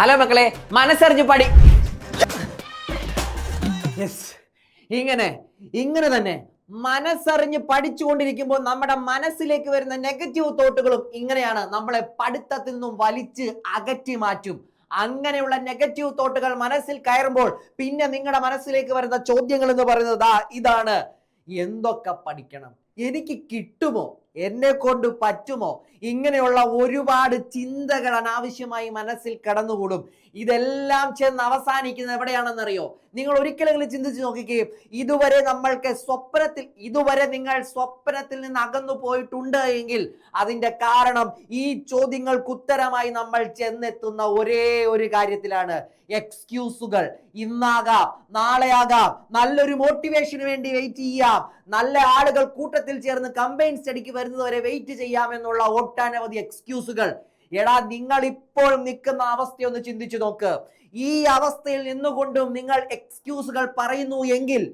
Hello മക്കളെ മനസ്സറിഞ്ഞ് yes ഇങ്ങനെ ഇങ്ങനെ തന്നെ മനസ്സറിഞ്ഞ് പഠിച്ചുകൊണ്ടിരിക്കുമ്പോൾ നമ്മുടെ മനസ്സിലേക്ക് വരുന്ന നെഗറ്റീവ് തോട്ടുകളും ഇങ്ങനെയാണ്. നമ്മളെ പഠിത്തത്തിൽ നിന്നും വലിച്ച് അകറ്റി മാറ്റും. അങ്ങനെയുള്ള നെഗറ്റീവ് തോട്ടുകൾ മനസ്സിൽ കയറുമ്പോൾ പിന്നെ നിങ്ങളുടെ മനസ്സിലേക്ക് വരുന്ന ചോദ്യങ്ങൾ എന്ന് പറയുന്നത് ഇതാണ്. എന്തൊക്കെ പഠിക്കണം? എനിക്ക് കിട്ടുമോ? എന്നെ കൊണ്ട് പറ്റുമോ? ഇങ്ങനെയുള്ള ഒരുപാട് ചിന്തകൾ അനാവശ്യമായി മനസ്സിൽ കടന്നുകൂടും. ഇതെല്ലാം ചെന്ന് അവസാനിക്കുന്നത് എവിടെയാണെന്നറിയോ? നിങ്ങൾ ഒരിക്കലെങ്കിലും ചിന്തിച്ചു നോക്കുകയും ഇതുവരെ നമ്മൾക്ക് സ്വപ്നത്തിൽ ഇതുവരെ നിങ്ങൾ സ്വപ്നത്തിൽ നിന്ന് അകന്നു പോയിട്ടുണ്ട് എങ്കിൽ അതിന്റെ കാരണം ഈ ചോദ്യങ്ങൾക്ക് ഉത്തരമായി നമ്മൾ ചെന്നെത്തുന്ന ഒരേ ഒരു കാര്യത്തിലാണ്. എക്സ്ക്യൂസുകൾ. ഇന്നാകാം നാളെയാകാം നല്ലൊരു മോട്ടിവേഷന് വേണ്ടി വെയിറ്റ് ചെയ്യാം. നല്ല ആളുകൾ കൂട്ടത്തിൽ ചേർന്ന് കമ്പൈൻ സ്റ്റഡിക്ക് വരുന്നത് വരെ വെയിറ്റ് ചെയ്യാമെന്നുള്ള ഒട്ടനവധി എക്സ്ക്യൂസുകൾ. എടാ നിങ്ങൾ ഇപ്പോൾ നിൽക്കുന്ന അവസ്ഥയൊന്ന് ചിന്തിച്ചു നോക്ക്. ഈ അവസ്ഥയിൽ നിന്നുകൊണ്ടും നിങ്ങൾ എക്സ്ക്യൂസുകൾ പറയുന്നു എങ്കിൽ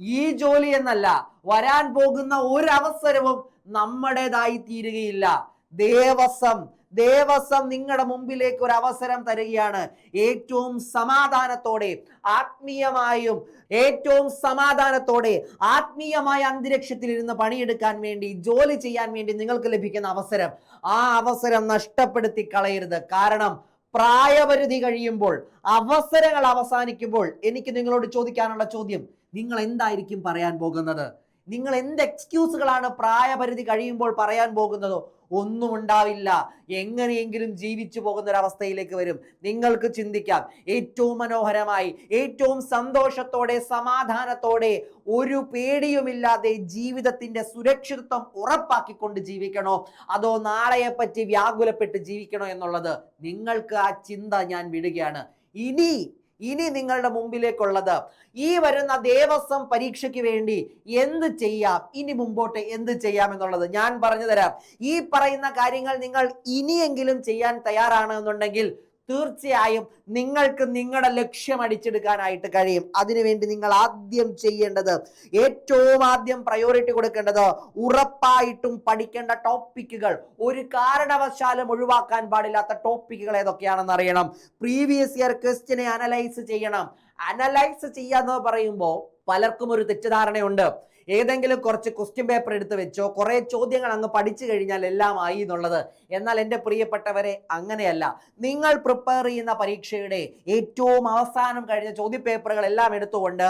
ഈ ജോലി എന്നല്ല വരാൻ പോകുന്ന ഒരു അവസരവും നമ്മുടേതായി തീരുകയില്ല. ദേവസ്വം ദേവസ്വം നിങ്ങളുടെ മുമ്പിലേക്ക് ഒരു അവസരം തരികയാണ്. ഏറ്റവും സമാധാനത്തോടെ ആത്മീയമായും ഏറ്റവും സമാധാനത്തോടെ ആത്മീയമായ അന്തരീക്ഷത്തിൽ ഇരുന്ന് പണിയെടുക്കാൻ വേണ്ടി ജോലി ചെയ്യാൻ വേണ്ടി നിങ്ങൾക്ക് ലഭിക്കുന്ന അവസരം. ആ അവസരം നഷ്ടപ്പെടുത്തി കളയരുത്. കാരണം പ്രായപരിധി കഴിയുമ്പോൾ അവസരങ്ങൾ അവസാനിക്കുമ്പോൾ എനിക്ക് നിങ്ങളോട് ചോദിക്കാനുള്ള ചോദ്യം നിങ്ങൾ എന്തായിരിക്കും പറയാൻ പോകുന്നത്? നിങ്ങൾ എന്ത് എക്സ്ക്യൂസുകളാണ് പ്രായപരിധി കഴിയുമ്പോൾ പറയാൻ പോകുന്നതോ? ഒന്നും ഉണ്ടാവില്ല. എങ്ങനെയെങ്കിലും ജീവിച്ചു പോകുന്ന ഒരു അവസ്ഥയിലേക്ക് വരും. നിങ്ങൾക്ക് ചിന്തിക്കാം. ഏറ്റവും മനോഹരമായി ഏറ്റവും സന്തോഷത്തോടെ സമാധാനത്തോടെ ഒരു പേടിയുമില്ലാതെ ജീവിതത്തിന്റെ സുരക്ഷിതത്വം ഉറപ്പാക്കിക്കൊണ്ട് ജീവിക്കണോ? അതോ നാളെയെ പറ്റി വ്യാകുലപ്പെട്ട് ജീവിക്കണോ എന്നുള്ളത്? നിങ്ങൾക്ക് ആ ചിന്ത ഞാൻ വിടുകയാണ്. ഇനി ഇനി നിങ്ങളുടെ മുമ്പിലേക്കുള്ളത്. ഈ വരുന്ന ദേവസ്വം പരീക്ഷയ്ക്ക് വേണ്ടി എന്ത് ചെയ്യാം? ഇനി മുമ്പോട്ട് എന്ത് ചെയ്യാം എന്നുള്ളത് ഞാൻ പറഞ്ഞു തരാം. ഈ പറയുന്ന കാര്യങ്ങൾ നിങ്ങൾ ഇനിയെങ്കിലും ചെയ്യാൻ തയ്യാറാണ് എന്നുണ്ടെങ്കിൽ തീർച്ചയായും നിങ്ങൾക്ക് നിങ്ങളുടെ ലക്ഷ്യം അടിച്ചെടുക്കാനായിട്ട് കഴിയും. അതിനുവേണ്ടി നിങ്ങൾ ആദ്യം ചെയ്യേണ്ടത് ഏറ്റവും ആദ്യം പ്രയോറിറ്റി കൊടുക്കേണ്ടത് ഉറപ്പായിട്ടും പഠിക്കേണ്ട ടോപ്പിക്കുകൾ ഒരു കാരണവശാലും ഒഴിവാക്കാൻ പാടില്ലാത്ത ടോപ്പിക്കുകൾ ഏതൊക്കെയാണെന്ന് അറിയണം. പ്രീവിയസ് ഇയർ ക്വസ്റ്റിനെ അനലൈസ് ചെയ്യണം. അനലൈസ് ചെയ്യാന്ന് പറയുമ്പോൾ പലർക്കും ഒരു തെറ്റിദ്ധാരണയുണ്ട്. ഏതെങ്കിലും കുറച്ച് ക്വസ്റ്റ്യൻ പേപ്പർ എടുത്ത് വെച്ചോ കുറേ ചോദ്യങ്ങൾ അങ്ങ് പഠിച്ചു കഴിഞ്ഞാൽ എല്ലാം ആയി എന്നുള്ളത്. എന്നാൽ എന്റെ പ്രിയപ്പെട്ടവരെ അങ്ങനെയല്ല. നിങ്ങൾ പ്രിപ്പയർ ചെയ്യുന്ന പരീക്ഷയുടെ ഏറ്റവും അവസാനം കഴിഞ്ഞ ചോദ്യപേപ്പറുകൾ എല്ലാം എടുത്തുകൊണ്ട്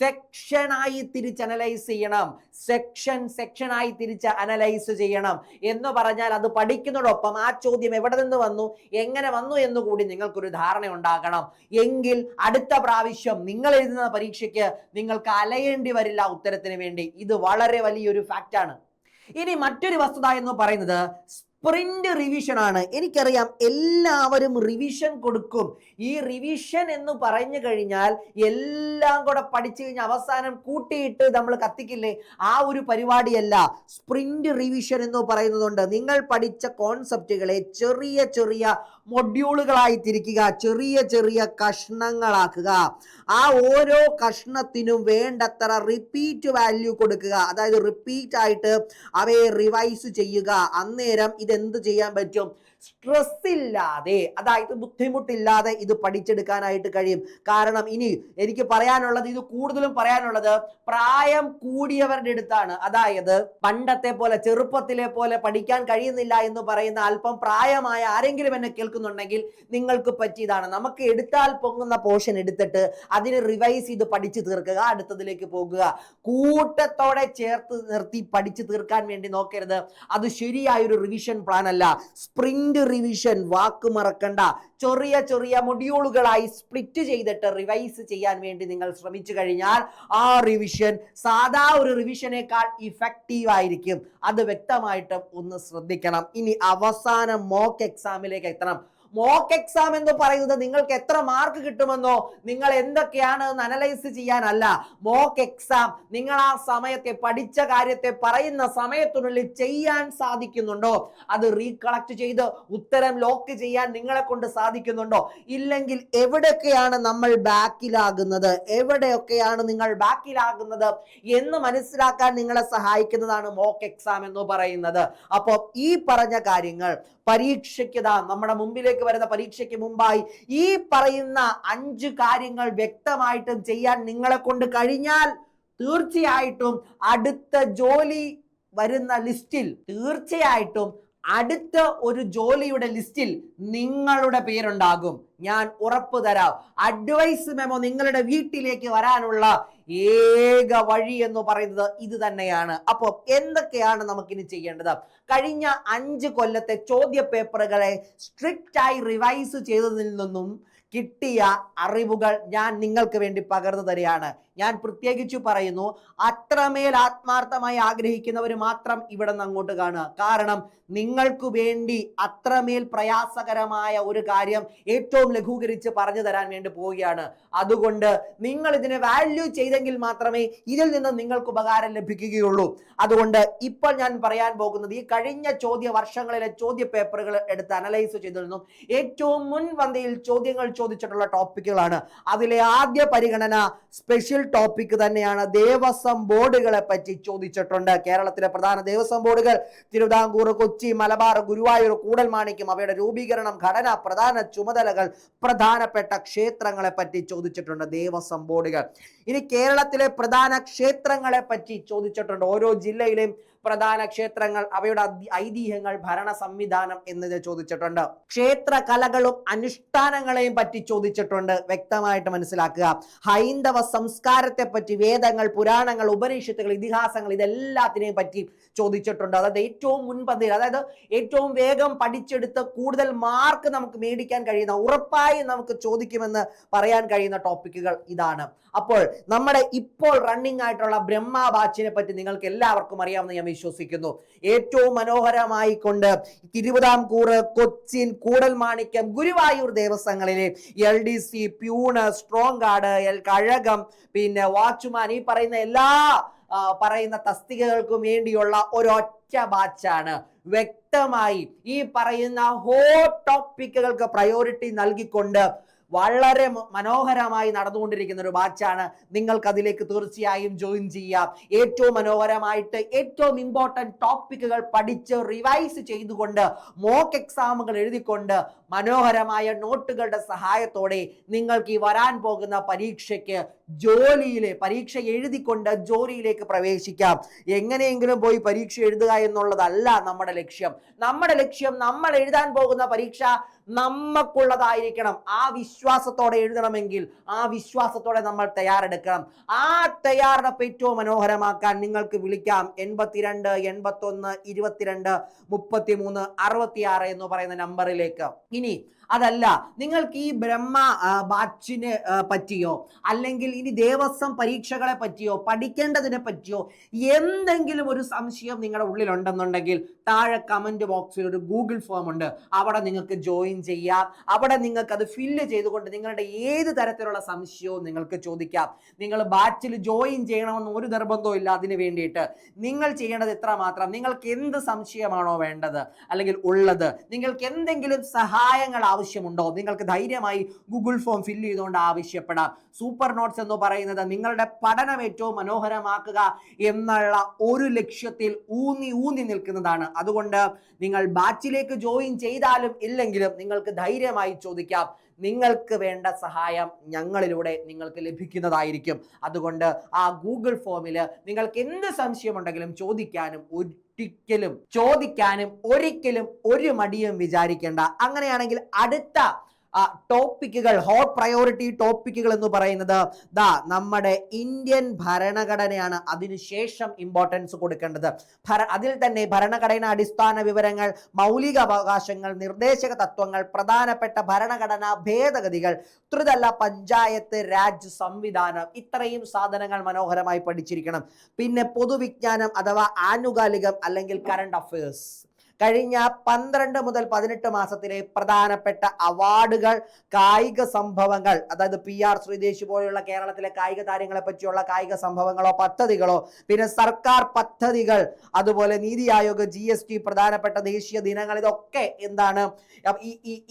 സെക്ഷനായി തിരിച്ച് അനലൈസ് ചെയ്യണം. സെക്ഷൻ സെക്ഷനായി തിരിച്ച് അനലൈസ് ചെയ്യണം. എന്ന് പറഞ്ഞാൽ അത് പഠിക്കുന്നതോടൊപ്പം ആ ചോദ്യം എവിടെ നിന്ന് വന്നു എങ്ങനെ വന്നു എന്ന് കൂടി നിങ്ങൾക്കൊരു ധാരണ ഉണ്ടാകണം. എങ്കിൽ അടുത്ത പ്രാവശ്യം നിങ്ങൾ എഴുതുന്ന പരീക്ഷയ്ക്ക് നിങ്ങൾക്ക് അലയേണ്ടി വരില്ല ഉത്തരത്തിന് വേണ്ടി. ഇത് വളരെ വലിയൊരു ഫാക്റ്റാണ് ഇനി മറ്റൊരു വസ്തുത എന്ന് പറയുന്നത് സ്പ്രിന്റ് റിവിഷൻ ആണ്. എനിക്കറിയാം എല്ലാവരും റിവിഷൻ കൊടുക്കും. ഈ റിവിഷൻ എന്ന് പറഞ്ഞു കഴിഞ്ഞാൽ എല്ലാം കൂടെ പഠിച്ചു കഴിഞ്ഞാൽ അവസാനം കൂട്ടിയിട്ട് നമ്മൾ കത്തിക്കില്ലേ? ആ ഒരു പരിപാടിയല്ല. സ്പ്രിന്റ് റിവിഷൻ എന്ന് പറയുന്നതുകൊണ്ട് നിങ്ങൾ പഠിച്ച കോൺസെപ്റ്റുകളെ ചെറിയ ചെറിയ മൊഡ്യൂളുകളായി തിരിക്കുക ചെറിയ ചെറിയ കഷ്ണങ്ങളാക്കുക. ആ ഓരോ കഷ്ണത്തിനും വേണ്ടത്ര റിപ്പീറ്റ് വാല്യൂ കൊടുക്കുക. അതായത് റിപ്പീറ്റ് ആയിട്ട് അവയെ റിവൈസ് ചെയ്യുക. അന്നേരം ഇതെന്ത് ചെയ്യാൻ പറ്റും? സ്ട്രെസ് ഇല്ലാതെ അതായത് ബുദ്ധിമുട്ടില്ലാതെ ഇത് പഠിച്ചെടുക്കാനായിട്ട് കഴിയും. കാരണം ഇനി എനിക്ക് പറയാനുള്ളത് ഇത് കൂടുതലും പറയാനുള്ളത് പ്രായം കൂടിയവരുടെ അടുത്താണ്. അതായത് പണ്ടത്തെ പോലെ ചെറുപ്പത്തിലെ പോലെ പഠിക്കാൻ കഴിയുന്നില്ല എന്ന് പറയുന്ന അല്പം പ്രായമായ ആരെങ്കിലും എന്നെ കേൾക്കുന്നുണ്ടെങ്കിൽ നിങ്ങൾക്ക് പറ്റിയതാണ്. നമുക്ക് എടുത്താൽ പൊങ്ങുന്ന പോർഷൻ എടുത്തിട്ട് അതിന് റിവൈസ് ചെയ്ത് പഠിച്ചു തീർക്കുക അടുത്തതിലേക്ക് പോകുക. കൂട്ടത്തോടെ ചേർത്ത് നിർത്തി പഠിച്ചു തീർക്കാൻ വേണ്ടി നോക്കരുത്. അത് ശരിയായൊരു റിവിഷൻ പ്ലാൻ അല്ല. സ്പ്രിന്റ് റിവിഷൻ വാക്ക് മറക്കണ്ട. ചെറിയ ചെറിയ മൊഡ്യൂളുകളായി സ്പ്ലിറ്റ് ചെയ്തിട്ട് റിവൈസ് ചെയ്യാൻ വേണ്ടി നിങ്ങൾ ശ്രമിച്ചു കഴിഞ്ഞാൽ ആ റിവിഷൻ സാധാ ഒരു റിവിഷനേക്കാൾ ഇഫക്റ്റീവ് ആയിരിക്കും. അത് വ്യക്തമായിട്ട് ഒന്ന് ശ്രദ്ധിക്കണം. ഇനി അവസാന മോക്ക് എക്സാമിലേക്ക് എത്തണം. മോക്ക് എക്സാം എന്ന് പറയുന്നത് നിങ്ങൾക്ക് എത്ര മാർക്ക് കിട്ടുമെന്നോ നിങ്ങൾ എന്തൊക്കെയാണ് എന്ന് അനലൈസ് ചെയ്യാനല്ല. മോക്ക് എക്സാം നിങ്ങൾ ആ സമയത്തെ പഠിച്ച കാര്യത്തെ പറയുന്ന സമയത്തിനുള്ളിൽ ചെയ്യാൻ സാധിക്കുന്നുണ്ടോ? അത് റീകളക്ട് ചെയ്ത് ഉത്തരം ലോക്ക് ചെയ്യാൻ നിങ്ങളെ കൊണ്ട് സാധിക്കുന്നുണ്ടോ? ഇല്ലെങ്കിൽ എവിടെയൊക്കെയാണ് നമ്മൾ ബാക്കിലാകുന്നത്? എവിടെയൊക്കെയാണ് നിങ്ങൾ ബാക്കിലാകുന്നത് എന്ന് മനസ്സിലാക്കാൻ നിങ്ങളെ സഹായിക്കുന്നതാണ് മോക്ക് എക്സാം എന്ന് പറയുന്നത്. അപ്പോൾ ഈ പറഞ്ഞ കാര്യങ്ങൾ പരീക്ഷയ്ക്ക് ദാ നമ്മുടെ മുമ്പിലേക്ക് വരുന്ന പരീക്ഷയ്ക്ക് മുമ്പായി ഈ പറയുന്ന അഞ്ച് കാര്യങ്ങൾ വ്യക്തമായിട്ടും ചെയ്യാൻ നിങ്ങളെ കൊണ്ട് കഴിഞ്ഞാൽ തീർച്ചയായിട്ടും അടുത്ത ജോലി വരുന്ന ലിസ്റ്റിൽ തീർച്ചയായിട്ടും അടുത്ത ഒരു ജോലിയുടെ ലിസ്റ്റിൽ നിങ്ങളുടെ പേരുണ്ടാകും. ഞാൻ ഉറപ്പ് തരാം. അഡ്വൈസ് മെമോ നിങ്ങളുടെ വീട്ടിലേക്ക് വരാനുള്ള ഏക വഴി എന്ന് പറയുന്നത് ഇത് തന്നെയാണ്. അപ്പോൾ എന്തൊക്കെയാണ് നമുക്കിനി ചെയ്യേണ്ടത്? കഴിഞ്ഞ അഞ്ച് കൊല്ലത്തെ ചോദ്യ പേപ്പറുകളെ സ്ട്രിക്റ്റ് ആയി റിവൈസ് ചെയ്തതിൽ നിന്നും കിട്ടിയ അറിവുകൾ ഞാൻ നിങ്ങൾക്ക് വേണ്ടി പകർന്നു തരികയാണ്. ഞാൻ പ്രത്യേകിച്ചു പറയുന്നു അത്രമേൽ ആത്മാർത്ഥമായി ആഗ്രഹിക്കുന്നവർ മാത്രം ഇവിടെ നിന്ന് അങ്ങോട്ട് കാണുക. കാരണം നിങ്ങൾക്ക് വേണ്ടി അത്രമേൽ പ്രയാസകരമായ ഒരു കാര്യം ഏറ്റവും ലഘൂകരിച്ച് പറഞ്ഞു തരാൻ വേണ്ടി പോവുകയാണ്. അതുകൊണ്ട് നിങ്ങൾ ഇതിനെ വാല്യൂ ചെയ്തെങ്കിൽ മാത്രമേ ഇതിൽ നിന്ന് നിങ്ങൾക്ക് ഉപകാരം ലഭിക്കുകയുള്ളൂ. അതുകൊണ്ട് ഇപ്പോൾ ഞാൻ പറയാൻ പോകുന്നത് ഈ കഴിഞ്ഞ ചോദ്യ വർഷങ്ങളിലെ ചോദ്യ പേപ്പറുകൾ എടുത്ത് അനലൈസ് ചെയ്തിരുന്നു. ഏറ്റവും മുൻപന്തിയിൽ ചോദ്യങ്ങൾ ചോദിച്ചിട്ടുള്ള ടോപ്പിക്കുകളാണ് അതിലെ ആദ്യ പരിഗണന സ്പെഷ്യൽ ടോപ്പിക് തന്നെയാണ് ദേവസ്വം ബോർഡുകളെ പറ്റി ചോദിച്ചിട്ടുണ്ട്. കേരളത്തിലെ പ്രധാന ദേവസ്വം ബോർഡുകൾ തിരുവിതാംകൂർ കൊച്ചി മലബാർ ഗുരുവായൂർ കൂടൽമാണിക്യം അവയുടെ രൂപീകരണം ഘടന പ്രധാന ചുമതലകൾ പ്രധാനപ്പെട്ട ക്ഷേത്രങ്ങളെ പറ്റി ചോദിച്ചിട്ടുണ്ട് ദേവസ്വം ബോർഡുകൾ. ഇനി കേരളത്തിലെ പ്രധാന ക്ഷേത്രങ്ങളെ പറ്റി ചോദിച്ചിട്ടുണ്ട്. ഓരോ ജില്ലയിലെയും പ്രധാന ക്ഷേത്രങ്ങൾ അവയുടെ ഐതിഹ്യങ്ങൾ ഭരണ സംവിധാനം എന്നത് ചോദിച്ചിട്ടുണ്ട്. ക്ഷേത്ര കലകളും അനുഷ്ഠാനങ്ങളെയും പറ്റി ചോദിച്ചിട്ടുണ്ട്. വ്യക്തമായിട്ട് മനസ്സിലാക്കുക. ഹൈന്ദവ സംസ്കാരത്തെ പറ്റി വേദങ്ങൾ പുരാണങ്ങൾ ഉപനിഷത്തുകൾ ഇതിഹാസങ്ങൾ ഇതെല്ലാത്തിനെയും പറ്റി ചോദിച്ചിട്ടുണ്ട്. അതായത് ഏറ്റവും മുൻപന്തിയിൽ അതായത് ഏറ്റവും വേഗം പഠിച്ചെടുത്ത് കൂടുതൽ മാർക്ക് നമുക്ക് മേടിക്കാൻ കഴിയുന്ന ഉറപ്പായി നമുക്ക് ചോദിക്കുമെന്ന് പറയാൻ കഴിയുന്ന ടോപ്പിക്കുകൾ ഇതാണ്. അപ്പോൾ നമ്മുടെ ഇപ്പോൾ റണ്ണിംഗ് ആയിട്ടുള്ള ബ്രഹ്മ ബാച്ചിനെ പറ്റി നിങ്ങൾക്ക് എല്ലാവർക്കും അറിയാമെന്ന് ഞാൻ വിശ്വസിക്കുന്നു. ഏറ്റവും മനോഹരമായി കൊണ്ട് Thiruvithamkoor Cochin Koodalmanikyam Guruvayur ദേവസ്വങ്ങളിലെ L D C peon strong guard L Kazhagam പിന്നെ വാച്ച്മാൻ ഈ പറയുന്ന എല്ലാ പറയുന്ന തസ്തികകൾക്കും വേണ്ടിയുള്ള ഒരൊറ്റ ബാച്ചാണ്. വ്യക്തമായി ഈ പറയുന്ന ഹോ ടോപ്പിക്കുകൾക്ക് പ്രയോറിറ്റി നൽകിക്കൊണ്ട് വളരെ മനോഹരമായി നടന്നുകൊണ്ടിരിക്കുന്ന ഒരു ബാച്ചാണ്. നിങ്ങൾക്ക് അതിലേക്ക് തീർച്ചയായും ജോയിൻ ചെയ്യാം. ഏറ്റവും മനോഹരമായിട്ട് ഏറ്റവും ഇമ്പോർട്ടന്റ് ടോപ്പിക്കുകൾ പഠിച്ച് റിവൈസ് ചെയ്തുകൊണ്ട് മോക്ക് എക്സാമുകൾ എഴുതിക്കൊണ്ട് മനോഹരമായ നോട്ടുകളുടെ സഹായത്തോടെ നിങ്ങൾക്ക് ഈ വരാൻ പോകുന്ന പരീക്ഷയ്ക്ക് ജോലിയിലെ പരീക്ഷ എഴുതിക്കൊണ്ട് ജോലിയിലേക്ക് പ്രവേശിക്കാം. എങ്ങനെയെങ്കിലും പോയി പരീക്ഷ എഴുതുക എന്നുള്ളതല്ല നമ്മുടെ ലക്ഷ്യം. നമ്മുടെ ലക്ഷ്യം നമ്മൾ എഴുതാൻ പോകുന്ന പരീക്ഷ നമ്മക്കുള്ളതായിരിക്കണം. ആ വിശ്വാസത്തോടെ എഴുതണമെങ്കിൽ ആ വിശ്വാസത്തോടെ നമ്മൾ തയ്യാറെടുക്കണം. ആ തയ്യാറെടുപ്പ് ഏറ്റവും മനോഹരമാക്കാൻ നിങ്ങൾക്ക് വിളിക്കാം. എൺപത്തിരണ്ട് എൺപത്തൊന്ന് ഇരുപത്തിരണ്ട് മുപ്പത്തിമൂന്ന് അറുപത്തിയാറ് എന്ന് പറയുന്ന നമ്പറിലേക്ക് ഇനി അതല്ല നിങ്ങൾക്ക് ഈ ബ്രഹ്മ ബാച്ചിനെ പറ്റിയോ? അല്ലെങ്കിൽ ഇനി ദേവസ്വം പരീക്ഷകളെ പറ്റിയോ? പഠിക്കേണ്ടതിനെ പറ്റിയോ? എന്തെങ്കിലും ഒരു സംശയം നിങ്ങളുടെ ഉള്ളിലുണ്ടെന്നുണ്ടെങ്കിൽ താഴെ കമന്റ് ബോക്സിൽ ഒരു ഗൂഗിൾ ഫോം ഉണ്ട്. അവിടെ നിങ്ങൾക്ക് ജോയിൻ ചെയ്യാം. അവിടെ നിങ്ങൾക്ക് അത് ഫില്ല് ചെയ്തുകൊണ്ട് നിങ്ങളുടെ ഏത് തരത്തിലുള്ള സംശയവും നിങ്ങൾക്ക് ചോദിക്കാം. നിങ്ങൾ ബാച്ചിൽ ജോയിൻ ചെയ്യണമെന്ന് ഒരു നിർബന്ധവും ഇല്ല. അതിന് വേണ്ടിയിട്ട് നിങ്ങൾ ചെയ്യേണ്ടത് ഇത്ര മാത്രം നിങ്ങൾക്ക് എന്ത് സംശയമാണോ വേണ്ടത് അല്ലെങ്കിൽ ഉള്ളത്? നിങ്ങൾക്ക് എന്തെങ്കിലും സഹായങ്ങൾ ആവശ്യമുണ്ടോ? നിങ്ങൾക്ക് ധൈര്യമായി ഗൂഗിൾ ഫോം ഫില്ല് ചെയ്തുകൊണ്ട് ആവശ്യപ്പെടാം. സൂപ്പർ നോട്ട്സ് എന്ന് പറയുന്നത് നിങ്ങളുടെ പഠനം ഏറ്റവും മനോഹരമാക്കുക എന്നുള്ള ഒരു ലക്ഷ്യത്തിൽ ഊന്നി ഊന്നി നിൽക്കുന്നതാണ് അതുകൊണ്ട് നിങ്ങൾ ബാച്ചിലേക്ക് ജോയിൻ ചെയ്താലും ഇല്ലെങ്കിലും നിങ്ങൾക്ക് ധൈര്യമായി ചോദിക്കാം. നിങ്ങൾക്ക് വേണ്ട സഹായം ഞങ്ങളിലൂടെ നിങ്ങൾക്ക് ലഭിക്കുന്നതായിരിക്കും. അതുകൊണ്ട് ആ ഗൂഗിൾ ഫോമിൽ നിങ്ങൾക്ക് എന്ത് സംശയമുണ്ടെങ്കിലും ചോദിക്കാനും ഒരിക്കലും ചോദിക്കാനും ഒരിക്കലും ഒരു മടിയും വിചാരിക്കേണ്ട. അങ്ങനെയാണെങ്കിൽ അടുത്ത ടോപ്പിക്കുകൾ ഹോട്ട് പ്രയോറിറ്റി ടോപ്പിക്കുകൾ എന്ന് പറയുന്നത് ദാ നമ്മുടെ ഇന്ത്യൻ ഭരണഘടനയാണ്. അതിനുശേഷം ഇമ്പോർട്ടൻസ് കൊടുക്കേണ്ടത്. അതിൽ തന്നെ ഭരണഘടന അടിസ്ഥാന വിവരങ്ങൾ മൗലിക അവകാശങ്ങൾ നിർദ്ദേശക തത്വങ്ങൾ പ്രധാനപ്പെട്ട ഭരണഘടനാ ഭേദഗതികൾ ത്രിതല പഞ്ചായത്ത് രാജ് സംവിധാനം ഇത്രയും സാധനങ്ങൾ മനോഹരമായി പഠിച്ചിരിക്കണം. പിന്നെ പൊതുവിജ്ഞാനം അഥവാ ആനുകാലികം അല്ലെങ്കിൽ കറണ്ട് അഫയേഴ്സ് കഴിഞ്ഞ പന്ത്രണ്ട് മുതൽ പതിനെട്ട് മാസത്തിലെ പ്രധാനപ്പെട്ട അവാർഡുകൾ കായിക സംഭവങ്ങൾ അതായത് പി ആർ ശ്രീദേശ് പോലെയുള്ള കേരളത്തിലെ കായിക താരങ്ങളെ പറ്റിയുള്ള കായിക സംഭവങ്ങളോ പദ്ധതികളോ പിന്നെ സർക്കാർ പദ്ധതികൾ അതുപോലെ NITI Aayog G S T പ്രധാനപ്പെട്ട ദേശീയ ദിനങ്ങൾ ഇതൊക്കെ എന്താണ്?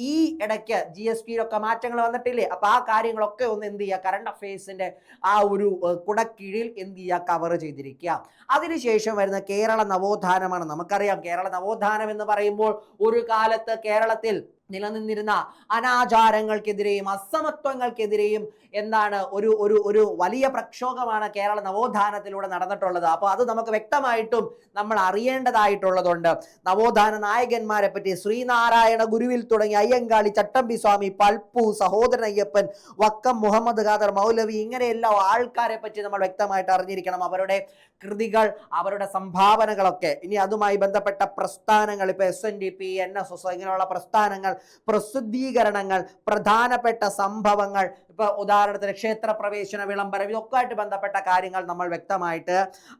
ഈ ഇടയ്ക്ക് ജി എസ് ടിയിലൊക്കെ മാറ്റങ്ങൾ വന്നിട്ടില്ലേ? അപ്പൊ ആ കാര്യങ്ങളൊക്കെ ഒന്ന് എന്ത് ചെയ്യുക? കറണ്ട് അഫയേഴ്സിന്റെ ആ ഒരു കുടക്കീഴിൽ എന്ത് ചെയ്യുക? കവർ ചെയ്തിരിക്കുക. അതിനുശേഷം വരുന്ന കേരള നവോത്ഥാനമാണ്. നമുക്കറിയാം കേരള നവോത്ഥാന നവോത്ഥാനം എന്ന് പറയുമ്പോൾ ഒരു കാലത്ത് കേരളത്തിൽ നിലനിന്നിരുന്ന അനാചാരങ്ങൾക്കെതിരെയും അസമത്വങ്ങൾക്കെതിരെയും എന്താണ് ഒരു ഒരു ഒരു വലിയ പ്രക്ഷോഭമാണ് കേരള നവോത്ഥാനത്തിലൂടെ നടന്നിട്ടുള്ളത്. അപ്പോൾ അത് നമുക്ക് വ്യക്തമായിട്ടും നമ്മൾ അറിയേണ്ടതായിട്ടുള്ളതുണ്ട്. നവോത്ഥാന നായകന്മാരെ പറ്റി ശ്രീനാരായണ ഗുരുവിൽ തുടങ്ങി അയ്യങ്കാളി ചട്ടമ്പി സ്വാമി പൽപ്പു സഹോദരൻ അയ്യപ്പൻ വക്കം മുഹമ്മദ് ഖാദർ മൗലവി ഇങ്ങനെയെല്ലാം ആൾക്കാരെ പറ്റി നമ്മൾ വ്യക്തമായിട്ട് അറിഞ്ഞിരിക്കണം. അവരുടെ കൃതികൾ അവരുടെ സംഭാവനകളൊക്കെ. ഇനി അതുമായി ബന്ധപ്പെട്ട പ്രസ്ഥാനങ്ങൾ ഇപ്പൊ S N D P N S S ഇങ്ങനെയുള്ള പ്രസ്ഥാനങ്ങൾ പ്രസിദ്ധീകരണങ്ങൾ പ്രധാനപ്പെട്ട സംഭവങ്ങൾ ഇപ്പൊ ഉദാഹരണത്തിന് ക്ഷേത്ര പ്രവേശന വിളംബരം ഇതൊക്കെ ആയിട്ട് ബന്ധപ്പെട്ട കാര്യങ്ങൾ നമ്മൾ വ്യക്തമായിട്ട്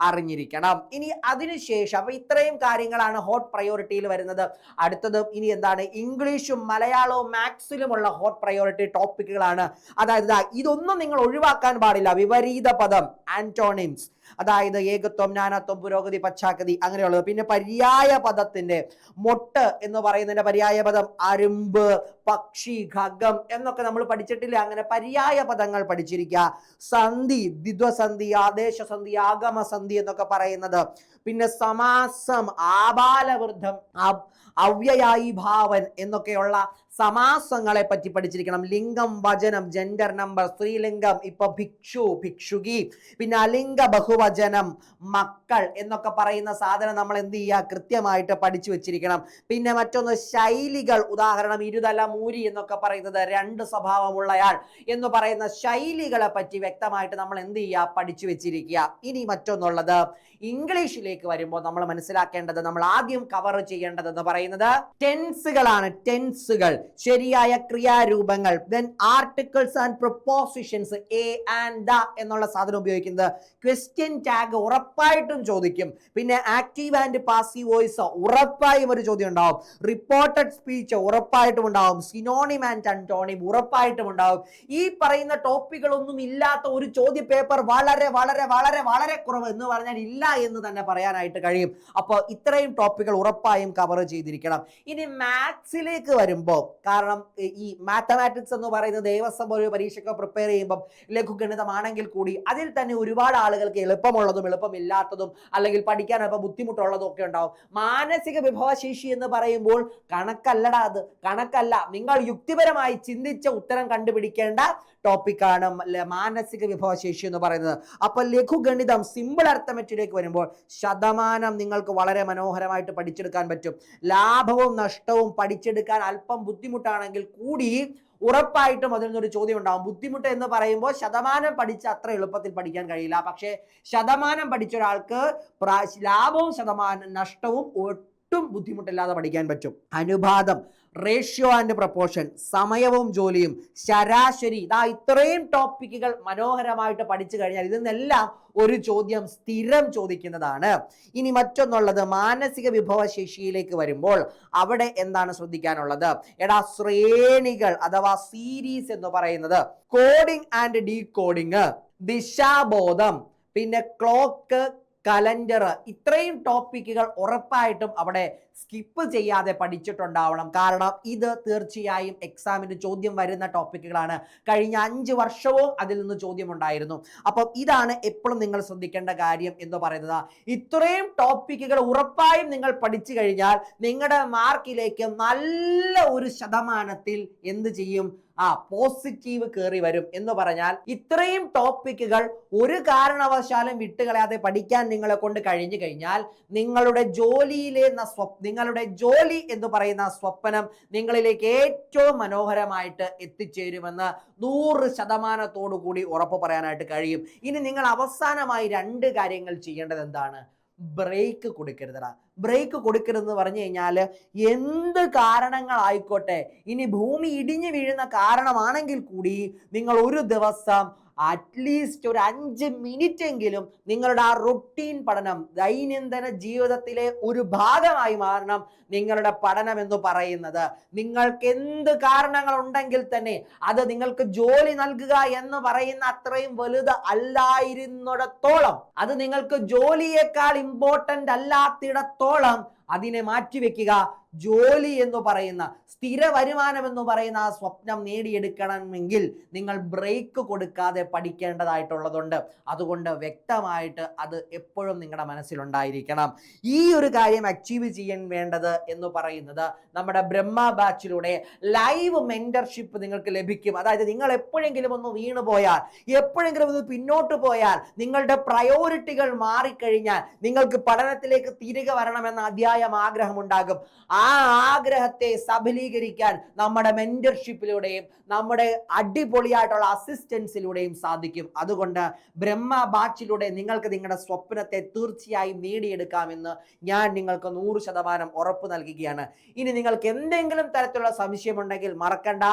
അറിഞ്ഞിരിക്കണം. ഇനി അതിനുശേഷം അപ്പൊ ഇത്രയും കാര്യങ്ങളാണ് ഹോട്ട് പ്രയോറിറ്റിയിൽ വരുന്നത്. അടുത്തത് ഇനി എന്താണ്? ഇംഗ്ലീഷും മലയാളവും മാത്സിലുമുള്ള ഹോട്ട് പ്രയോറിറ്റി ടോപ്പിക്കുകളാണ് അതായത് ഇതൊന്നും നിങ്ങൾ ഒഴിവാക്കാൻ പാടില്ല. വിപരീത പദം ആന്റോണിംസ് അതായത് ഏകത്വം ജ്ഞാനത്വം പുരോഗതി പശ്ചാത്തതി അങ്ങനെയുള്ളത്. പിന്നെ പര്യായ പദത്തിന്റെ മൊട്ട് എന്ന് പറയുന്നതിന്റെ പര്യായ പദം അരുമ്പ്. പക്ഷി ഖഗം എന്നൊക്കെ നമ്മൾ പഠിച്ചിട്ടില്ല. അങ്ങനെ പര്യായ പദങ്ങൾ പഠിച്ചിരിക്കുക. സന്ധി ദ്വിദ്വസന്ധി ആദേശസന്ധി ആഗമസന്ധി എന്നൊക്കെ പറയുന്നത്. പിന്നെ സമാസം ആബാലവൃദ്ധം അവ്യയായി ഭാവൻ എന്നൊക്കെയുള്ള സമാസങ്ങളെ പറ്റി പഠിച്ചിരിക്കണം. ലിംഗം വചനം ജെൻഡർ നമ്പർ സ്ത്രീലിംഗം ഇപ്പൊ ഭിക്ഷു ഭിക്ഷുകി പിന്നെ അലിംഗ ബഹുവചനം മക്കൾ എന്നൊക്കെ പറയുന്ന സാധനം നമ്മൾ എന്ത് ചെയ്യുക? കൃത്യമായിട്ട് പഠിച്ചു വെച്ചിരിക്കണം. പിന്നെ മറ്റൊന്ന് ശൈലികൾ. ഉദാഹരണം ഇരുതല മൂരി എന്നൊക്കെ പറയുന്നത് രണ്ട് സ്വഭാവമുള്ളയാൾ എന്ന് പറയുന്ന ശൈലികളെ പറ്റി വ്യക്തമായിട്ട് നമ്മൾ എന്ത് ചെയ്യുക? പഠിച്ചു വെച്ചിരിക്കുക. ഇനി മറ്റൊന്നുള്ളത്. ഇംഗ്ലീഷിലേക്ക് വരുമ്പോൾ നമ്മൾ മനസ്സിലാക്കേണ്ടത് നമ്മൾ ആദ്യം കവർ ചെയ്യേണ്ടത് എന്ന് പറയുന്നത് ടെൻസുകളാണ് ടെൻസുകൾ ശരിയായ ക്രിയാരൂപങ്ങൾ then articles and prepositions a and the എന്നുള്ള സാധനം ഉപയോഗിക്കുന്നത്. ക്വസ്റ്റ്യൻ ടാഗ് ഉറപ്പായിട്ടും ചോദിക്കും. പിന്നെ ആക്റ്റീവ് ആൻഡ് പാസീവ് വോയിസ് ഉറപ്പായും ഒരു ചോദ്യം ഉണ്ടാവും. റിപ്പോർട്ടഡ് സ്പീച്ച് ഉറപ്പായിട്ടും ഉണ്ടാവും. സിനോണിം ആൻഡ് അന്റോണിം ഉറപ്പായിട്ടും ഉണ്ടാവും. ഈ പറയുന്ന ടോപ്പിക്കുകളൊന്നും ഇല്ലാത്ത ഒരു ചോദ്യ പേപ്പർ വളരെ വളരെ വളരെ വളരെ കുറവ് എന്ന് പറഞ്ഞാൽ ഇല്ല എന്ന് തന്നെ പറയാനായിട്ട് കഴിയും. അപ്പോൾ ഇത്രയും ടോപ്പിക്കുകൾ ഉറപ്പായും കവർ ചെയ്തിരിക്കണം. ഇനി മാത്സിലേക്ക് വരുമ്പോൾ കാരണം ഈ- മാത്തമാറ്റിക്സ് എന്ന് പറയുന്ന ദേവസ്വം പോലെ പരീക്ഷയ്ക്ക് പ്രിപ്പയർ ചെയ്യുമ്പം ലഘുഗണിതമാണെങ്കിൽ കൂടി അതിൽ തന്നെ ഒരുപാട് ആളുകൾക്ക് എളുപ്പമുള്ളതും എളുപ്പമില്ലാത്തതും അല്ലെങ്കിൽ പഠിക്കാൻ അല്പം ബുദ്ധിമുട്ടുള്ളതും ഒക്കെ ഉണ്ടാവും. മാനസിക വിഭവശേഷി എന്ന് പറയുമ്പോൾ കണക്കല്ലടാ അത്. കണക്കല്ല. നിങ്ങൾ യുക്തിപരമായി ചിന്തിച്ച ഉത്തരം കണ്ടുപിടിക്കേണ്ട ടോപ്പിക്കാണ് മാനസിക വിഭവശേഷി എന്ന് പറയുന്നത്. അപ്പൊ ലഘുഗണിതം സിമ്പിൾ അർത്ഥമെറ്റിലേക്ക് വരുമ്പോൾ ശതമാനം നിങ്ങൾക്ക് വളരെ മനോഹരമായിട്ട് പഠിച്ചെടുക്കാൻ പറ്റും. ലാഭവും നഷ്ടവും പഠിച്ചെടുക്കാൻ അല്പം ബുദ്ധിമുട്ടാണെങ്കിൽ കൂടി ഉറപ്പായിട്ടും അതിൽ നിന്നൊരു ചോദ്യം ഉണ്ടാവും. ബുദ്ധിമുട്ട് എന്ന് പറയുമ്പോൾ ശതമാനം പഠിച്ച് അത്ര എളുപ്പത്തിൽ പഠിക്കാൻ കഴിയില്ല. പക്ഷേ ശതമാനം പഠിച്ച ഒരാൾക്ക് ലാഭവും ശതമാനം നഷ്ടവും ഒട്ടും ബുദ്ധിമുട്ടില്ലാതെ പഠിക്കാൻ പറ്റും. അനുപാതം റേഷ്യോ ആൻഡ് പ്രപ്പോർഷൻ സമയവും ജോലിയും ശരാശരി ഇതാ ഇത്രയും ടോപ്പിക്കുകൾ മനോഹരമായിട്ട് പഠിച്ചു കഴിഞ്ഞാൽ ഇതിൽ നിന്നെല്ലാം ഒരു ചോദ്യം സ്ഥിരം ചോദിക്കുന്നതാണ്. ഇനി മറ്റൊന്നുള്ളത് മാനസിക വിഭവശേഷിയിലേക്ക് വരുമ്പോൾ അവിടെ എന്താണ് ശ്രദ്ധിക്കാനുള്ളത്? എടാ ശ്രേണികൾ അഥവാ സീരീസ് എന്ന് പറയുന്നത് കോഡിംഗ് ആൻഡ് ഡീ ദിശാബോധം പിന്നെ ക്ലോക്ക് കലണ്ടർ ഇത്രയും ടോപ്പിക്കുകൾ ഉറപ്പായിട്ടും അവിടെ സ്കിപ്പ് ചെയ്യാതെ പഠിച്ചിട്ടുണ്ടാവണം. കാരണം ഇത് തീർച്ചയായും എക്സാമിന് ചോദ്യം വരുന്ന ടോപ്പിക്കുകളാണ്. കഴിഞ്ഞ അഞ്ച് വർഷവും അതിൽ നിന്ന് ചോദ്യം ഉണ്ടായിരുന്നു അപ്പം ഇതാണ് എപ്പോഴും നിങ്ങൾ ശ്രദ്ധിക്കേണ്ട കാര്യം എന്ന് പറയുന്നത്. ഇത്രയും ടോപ്പിക്കുകൾ ഉറപ്പായും നിങ്ങൾ പഠിച്ചു കഴിഞ്ഞാൽ നിങ്ങളുടെ മാർക്കിലേക്ക് നല്ല ഒരു ശതമാനത്തിൽ എന്ത് ചെയ്യും? ആ പോസിറ്റീവ് കയറി വരും എന്ന് പറഞ്ഞാൽ ഇത്രയും ടോപ്പിക്കുകൾ ഒരു കാരണവശാലും വിട്ടുകളയാതെ പഠിക്കാൻ നിങ്ങളെ കൊണ്ട് കഴിഞ്ഞു കഴിഞ്ഞാൽ നിങ്ങളുടെ ജോലിയിലെ നിങ്ങളുടെ ജോലി എന്ന് പറയുന്ന സ്വപ്നം നിങ്ങളിലേക്ക് ഏറ്റവും മനോഹരമായിട്ട് എത്തിച്ചേരുമെന്ന് നൂറ് ശതമാനത്തോടു കൂടി ഉറപ്പ് പറയാനായിട്ട് കഴിയും. ഇനി നിങ്ങൾ അവസാനമായി രണ്ട് കാര്യങ്ങൾ ചെയ്യേണ്ടത് എന്താണ് ബ്രേക്ക് കൊടുക്കരുതടാ. ബ്രേക്ക് കൊടുക്കരുതെന്ന് പറഞ്ഞു കഴിഞ്ഞാൽ എന്ത് കാരണങ്ങളായിക്കോട്ടെ ഇനി ഭൂമി ഇടിഞ്ഞു വീഴുന്ന കാരണമാണെങ്കിൽ കൂടി നിങ്ങൾ ഒരു ദിവസം അറ്റ്ലീസ്റ്റ് ഒരു അഞ്ച് മിനിറ്റ് എങ്കിലും നിങ്ങളുടെ ആ റൊട്ടീൻ പഠനം ദൈനംദിന ജീവിതത്തിലെ ഒരു ഭാഗമായി മാറണം നിങ്ങളുടെ പഠനം എന്ന് പറയുന്നത്. നിങ്ങൾക്ക് എന്ത് കാരണങ്ങൾ ഉണ്ടെങ്കിൽ തന്നെ അത് നിങ്ങൾക്ക് ജോലി നൽകുക എന്ന് പറയുന്ന അത്രയും വലുത് അല്ലായിരുന്നിടത്തോളം അത് നിങ്ങൾക്ക് ജോലിയേക്കാൾ ഇമ്പോർട്ടന്റ് അല്ലാത്തിടത്തോളം അതിനെ മാറ്റിവെക്കുക. ജോലി എന്ന് പറയുന്ന സ്ഥിര വരുമാനം എന്ന് പറയുന്ന ആ സ്വപ്നം നേടിയെടുക്കണമെങ്കിൽ നിങ്ങൾ ബ്രേക്ക് കൊടുക്കാതെ പഠിക്കേണ്ടതായിട്ടുള്ളതുണ്ട്. അതുകൊണ്ട് വ്യക്തമായിട്ട് അത് എപ്പോഴും നിങ്ങളുടെ മനസ്സിലുണ്ടായിരിക്കണം. ഈ ഒരു കാര്യം അച്ചീവ് ചെയ്യാൻ വേണ്ടത് എന്ന് പറയുന്നത് നമ്മുടെ ബ്രഹ്മ ബാച്ചിലൂടെ ലൈവ് മെന്റർഷിപ്പ് നിങ്ങൾക്ക് ലഭിക്കും. അതായത് നിങ്ങൾ എപ്പോഴെങ്കിലും ഒന്ന് വീണു പോയാൽ എപ്പോഴെങ്കിലും ഒന്ന് പിന്നോട്ട് പോയാൽ നിങ്ങളുടെ പ്രയോറിറ്റികൾ മാറിക്കഴിഞ്ഞാൽ നിങ്ങൾക്ക് പഠനത്തിലേക്ക് തിരികെ വരണമെന്ന അധ്യായം ആഗ്രഹമുണ്ടാകും. ആഗ്രഹത്തെ സഫലീകരിക്കാൻ നമ്മുടെ മെന്റർഷിപ്പിലൂടെയും നമ്മുടെ അടിപൊളിയായിട്ടുള്ള അസിസ്റ്റൻസിലൂടെയും സാധിക്കും. അതുകൊണ്ട് ബ്രഹ്മ ബാച്ചിലൂടെ നിങ്ങൾക്ക് നിങ്ങളുടെ സ്വപ്നത്തെ തീർച്ചയായും നേടിയെടുക്കാമെന്ന് ഞാൻ നിങ്ങൾക്ക് നൂറ് ശതമാനം ഉറപ്പ് നൽകുകയാണ്. ഇനി നിങ്ങൾക്ക് എന്തെങ്കിലും തരത്തിലുള്ള സംശയമുണ്ടെങ്കിൽ മറക്കണ്ട.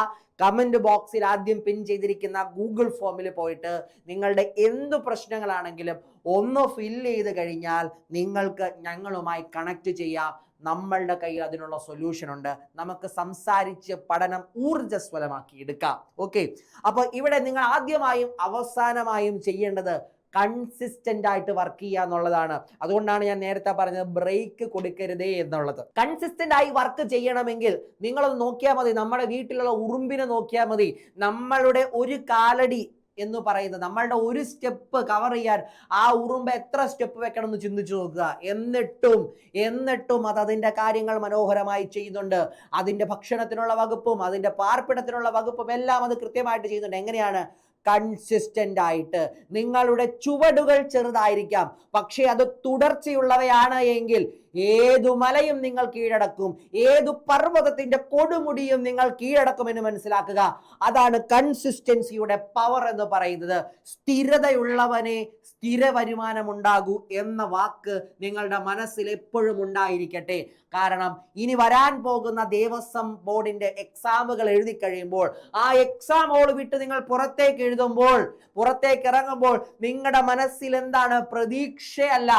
കമന്റ് ബോക്സിൽ ആദ്യം പിൻ ചെയ്തിരിക്കുന്ന ഗൂഗിൾ ഫോമിൽ പോയിട്ട് നിങ്ങളുടെ എന്ത് പ്രശ്നങ്ങളാണെങ്കിലും ഒന്ന് ഫില്ല് ചെയ്ത് കഴിഞ്ഞാൽ നിങ്ങൾക്ക് ഞങ്ങളുമായി കണക്ട് ചെയ്യാം. നമ്മളുടെ കയ്യിൽ അതിനുള്ള സൊല്യൂഷൻ ഉണ്ട്. നമുക്ക് സംസാരിച്ച് പഠനം ഊർജസ്വലമാക്കി എടുക്കാം. ഓക്കെ അപ്പോൾ ഇവിടെ നിങ്ങൾ ആദ്യമായും അവസാനമായും ചെയ്യേണ്ടത് കൺസിസ്റ്റന്റ് ആയിട്ട് വർക്ക് ചെയ്യുക എന്നുള്ളതാണ്. അതുകൊണ്ടാണ് ഞാൻ നേരത്തെ പറഞ്ഞത് ബ്രേക്ക് കൊടുക്കരുതേ എന്നുള്ളത്. കൺസിസ്റ്റന്റ് ആയി വർക്ക് ചെയ്യണമെങ്കിൽ നിങ്ങളൊന്ന് നോക്കിയാൽ മതി. നമ്മുടെ വീട്ടിലുള്ള ഉറുമ്പിനെ നോക്കിയാൽ മതി. നമ്മളുടെ ഒരു കാലടി എന്ന് പറയുന്നത്. നമ്മളുടെ ഒരു സ്റ്റെപ്പ് കവർ ചെയ്യാൻ ആ ഉറുമ്പ് എത്ര സ്റ്റെപ്പ് വെക്കണം എന്ന് ചിന്തിച്ചു നോക്കുക. എന്നിട്ടും എന്നിട്ടും അത് അതിന്റെ കാര്യങ്ങൾ മനോഹരമായി ചെയ്യുന്നുണ്ട്. അതിന്റെ ഭക്ഷണത്തിനുള്ള വകുപ്പും അതിന്റെ പാർപ്പിടത്തിനുള്ള വകുപ്പും എല്ലാം അത് കൃത്യമായിട്ട് ചെയ്യുന്നുണ്ട്. എങ്ങനെയാണ്? കൺസിസ്റ്റന്റ് ആയിട്ട്. നിങ്ങളുടെ ചുവടുകൾ ചെറുതായിരിക്കാം. പക്ഷേ അത് തുടർച്ചയുള്ളവയാണ് എങ്കിൽ ഏതു മലയും നിങ്ങൾ കീഴടക്കും. ഏതു പർവതത്തിന്റെ കൊടുമുടിയും നിങ്ങൾ കീഴടക്കുമെന്ന് മനസ്സിലാക്കുക. അതാണ് കൺസിസ്റ്റൻസിയുടെ പവർ എന്ന് പറയുന്നത്. സ്ഥിരതയുള്ളവനെ സ്ഥിര വരുമാനം ഉണ്ടാകൂ എന്ന വാക്ക് നിങ്ങളുടെ മനസ്സിൽ എപ്പോഴും ഉണ്ടായിരിക്കട്ടെ. കാരണം ഇനി വരാൻ പോകുന്ന ദേവസ്വം ബോർഡിന്റെ എക്സാമുകൾ എഴുതി കഴിയുമ്പോൾ ആ എക്സാം ഹോൾ വിട്ട് നിങ്ങൾ പുറത്തേക്ക് എഴുതുമ്പോൾ പുറത്തേക്ക് ഇറങ്ങുമ്പോൾ നിങ്ങളുടെ മനസ്സിൽ എന്താണ്? പ്രതീക്ഷയല്ല.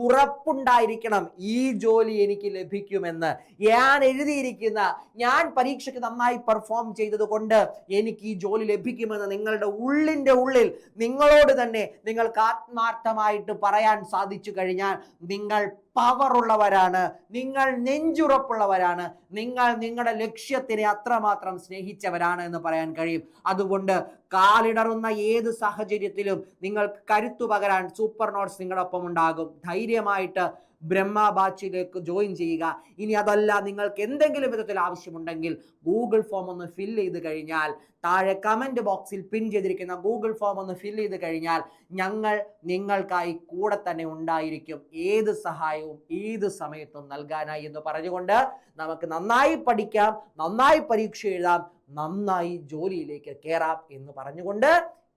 ഉറപ്പുണ്ടായിരിക്കണം. ഈ ജോലി എനിക്ക് ലഭിക്കുമെന്ന്. ഞാൻ എഴുതിയിരിക്കുന്ന ഞാൻ പരീക്ഷയ്ക്ക് നന്നായി പെർഫോം ചെയ്തത് കൊണ്ട് എനിക്ക് ഈ ജോലി ലഭിക്കുമെന്ന് നിങ്ങളുടെ ഉള്ളിന്റെ ഉള്ളിൽ നിങ്ങളോട് തന്നെ നിങ്ങൾക്ക് ആത്മാർത്ഥമായിട്ട് പറയാൻ സാധിച്ചു കഴിഞ്ഞാൽ നിങ്ങൾ പവർ ഉള്ളവരാണ്. നിങ്ങൾ നെഞ്ചുറപ്പുള്ളവരാണ്. നിങ്ങൾ നിങ്ങളുടെ ലക്ഷ്യത്തിനെ അത്രമാത്രം സ്നേഹിച്ചവരാണ് എന്ന് പറയാൻ കഴിയും. അതുകൊണ്ട് കാലിടറുന്ന ഏത് സാഹചര്യത്തിലും നിങ്ങൾക്ക് കരുത്തു പകരാൻ സൂപ്പർ നോട്ട്സ് നിങ്ങളുടെ ഒപ്പം ഉണ്ടാകും. ധൈര്യമായിട്ട് ബ്രഹ്മ ബാച്ചിലേക്ക് ജോയിൻ ചെയ്യുക. ഇനി അതല്ല നിങ്ങൾക്ക് എന്തെങ്കിലും വിധത്തിൽ ആവശ്യമുണ്ടെങ്കിൽ ഗൂഗിൾ ഫോം ഒന്ന് ഫിൽ ചെയ്ത് കഴിഞ്ഞാൽ താഴെ കമന്റ് ബോക്സിൽ പിൻ ചെയ്തിരിക്കുന്ന ഗൂഗിൾ ഫോം ഒന്ന് ഫിൽ ചെയ്ത് കഴിഞ്ഞാൽ ഞങ്ങൾ നിങ്ങൾക്കായി കൂടെ തന്നെ ഉണ്ടായിരിക്കും. ഏത് സഹായവും ഏത് സമയത്തും നൽകാനായി എന്ന് പറഞ്ഞുകൊണ്ട് നമുക്ക് നന്നായി പഠിക്കാം നന്നായി പരീക്ഷ എഴുതാം നന്നായി ജോലിയിലേക്ക് കയറാം എന്ന് പറഞ്ഞുകൊണ്ട്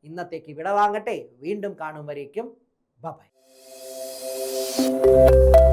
ഇന്നത്തേക്ക് വിടവാങ്ങട്ടെ. വീണ്ടും കാണും വരേക്കും. By Música